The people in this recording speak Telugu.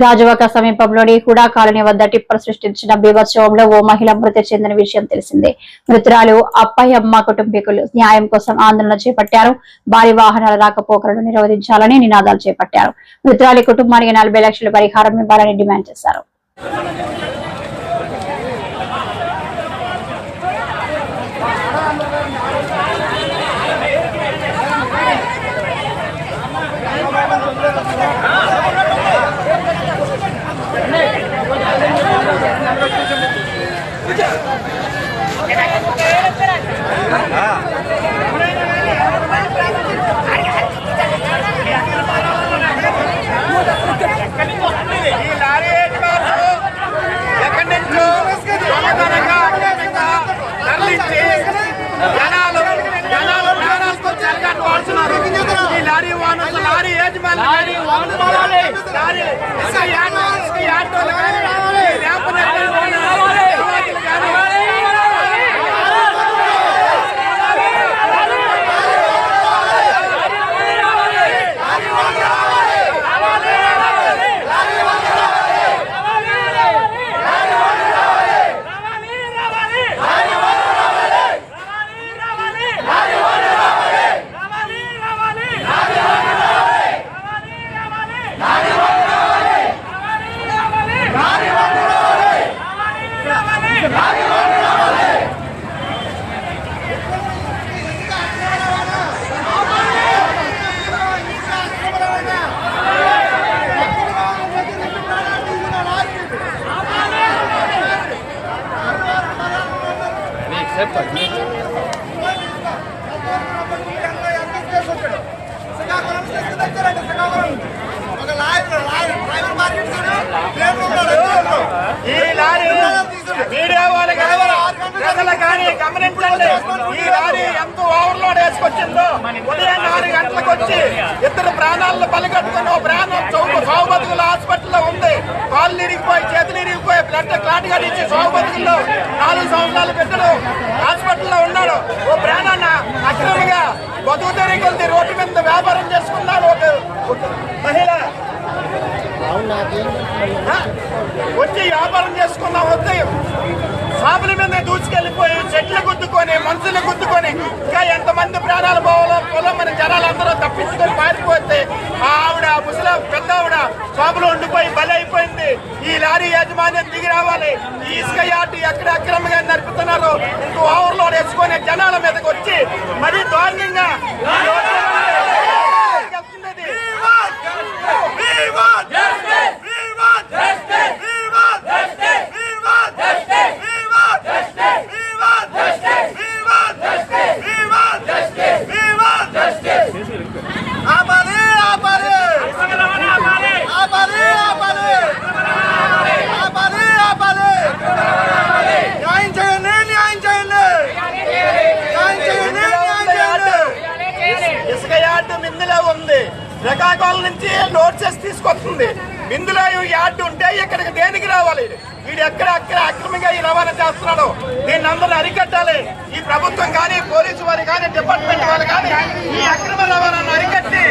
గాజువాక సమీపంలోని హుడా కాలనీ వద్ద టిప్పర్ సృష్టించిన బీభత్సవంలో ఓ మహిళ మృతి చెందిన విషయం తెలిసిందే. మృతురాలు అప్పయ్యమ్మ కుటుంబీకులు న్యాయం కోసం ఆందోళన చేపట్టారు. భారీ వాహనాల రాకపోకలను నిరోధించాలని నినాదాలు చేపట్టారు. మృతురాలి కుటుంబానికి నలభై లక్షల పరిహారం ఇవ్వాలని డిమాండ్ చేశారు ఈ లారీ యజమానులు ఎక్కడి నుంచో దొంగతనంగా, అక్రమంగా తరలించి జనాలు జనాలు ప్రాణాలతో చెలగాటు వాడుతున్నారు. ఈ లారీ ఓనర్లు, లారీ యజమానులు కానీ, లారీ ఇసుక యార్డు, ఇసుక యార్డులు కానీ, ఈ ర్యాంపు నెట్టిన ఓనర్లు, నిర్వాహకులు కానీ, ఈ లారీ మీడియా వాళ్ళకి కానీ ప్రజలు కానీ గమనించండి. ఈ లారీ ఎంత ఓవర్లోడ్ వేసుకొచ్చిందో. ఉదయం నాలుగు గంటలకు వచ్చి ఇద్దరు ప్రాణాలను బలిగట్టుకుని ప్రాణం చౌక సౌబతుకుల హాస్పిటల్లో ఉంది. కాళ్ళు ఇరిగిపోయి చేతులు ఇరిగిపోయి బ్లడ్ క్లాట్గా సౌబతుకుల్లో నాలుగు సంవత్సరాల హాస్పిటల్లో ఉన్నాడు. ఓ ప్రాణాన్న అక్రమంగా బతుకు తెరికెళ్తే రోడ్డు మీద వ్యాపారం చేసుకున్నాడు ఒక మహిళ. వచ్చి వ్యాపారం చేసుకున్నాం వద్దు. షాపుల మీద దూచుకెళ్ళిపోయి చెట్లు గుద్దుకొని మనుషులు గుద్దుకొని ఇంకా ఎంతమంది ప్రాణాలు పోవాలో పొలమని జనాలు అందరూ తప్పించుకొని పారిపోతే ఆవిడ ముసలి పెద్ద ఆవిడ షాపులో ఉండిపోయి ఈ లారీ యాజమాన్యం దిగి రావాలి. ఈ ఇసుక యార్డు ఎక్కడ అక్రమంగా నడుపుతున్నారో ఇంకో ఓవర్లోడ్ వేసుకొని జనాల మీదకి వచ్చి మరీ ద్వారా శ్రీకాకుళం నుంచి నోట్సెస్ తీసుకొస్తుంది. ఇందులో యార్డు ఉంటే ఇక్కడికి దేనికి రావాలి? వీడు ఎక్కడ అక్కడ అక్రమంగా ఈ రవాణా చేస్తున్నాడు? దీన్ని అందరూ అరికట్టాలి. ఈ ప్రభుత్వం కానీ పోలీసు వారు కానీ డిపార్ట్మెంట్ వారు కానీ ఈ అక్రమ రవాణాను అరికట్టి